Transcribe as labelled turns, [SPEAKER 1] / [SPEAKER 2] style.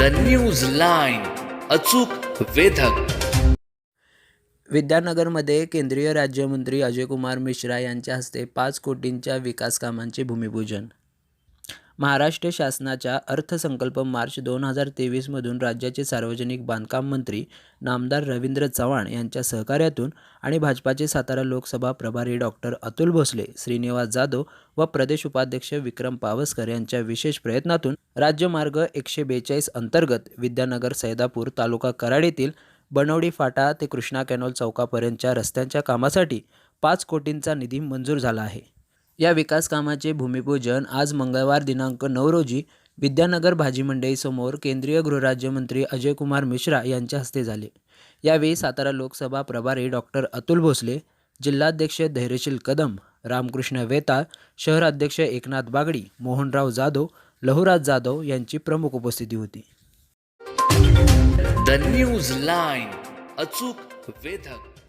[SPEAKER 1] The news line अचूक वेधक.
[SPEAKER 2] विद्यानगरमध्ये केंद्रीय राज्यमंत्री अजयकुमार मिश्रा यांच्या हस्ते पाच कोटींच्या विकास कामांचे भूमिपूजन. महाराष्ट्र शासनाच्या अर्थसंकल्प मार्च दोन हजार तेवीसमधून राज्याचे सार्वजनिक बांधकाम मंत्री नामदार रवींद्र चव्हाण यांच्या सहकार्यातून आणि भाजपाचे सातारा लोकसभा प्रभारी डॉक्टर अतुल भोसले श्रीनिवास जाधव व प्रदेश उपाध्यक्ष विक्रम पावसकर यांच्या विशेष प्रयत्नातून राज्यमार्ग एकशे बेचाळीस अंतर्गत विद्यानगर सैदापूर तालुका कराड येथील बनवडी फाटा ते कृष्णा कॅनॉल चौकापर्यंतच्या रस्त्यांच्या कामासाठी पाच कोटींचा निधी मंजूर झाला आहे. या विकास कामाचे भूमिपूजन आज मंगळवार दिनांक नऊ रोजी विद्यानगर भाजी मंडईसमोर केंद्रीय गृहराज्यमंत्री अजयकुमार मिश्रा यांच्या हस्ते झाले. यावेळी सातारा लोकसभा प्रभारी डॉक्टर अतुल भोसले जिल्हाध्यक्ष धैर्यशील कदम रामकृष्ण वेताळ शहराध्यक्ष एकनाथ बागडी मोहनराव जाधव लहुराज जाधव यांची प्रमुख उपस्थिती होती.
[SPEAKER 1] द न्यूज लाईन अचूक वेधक.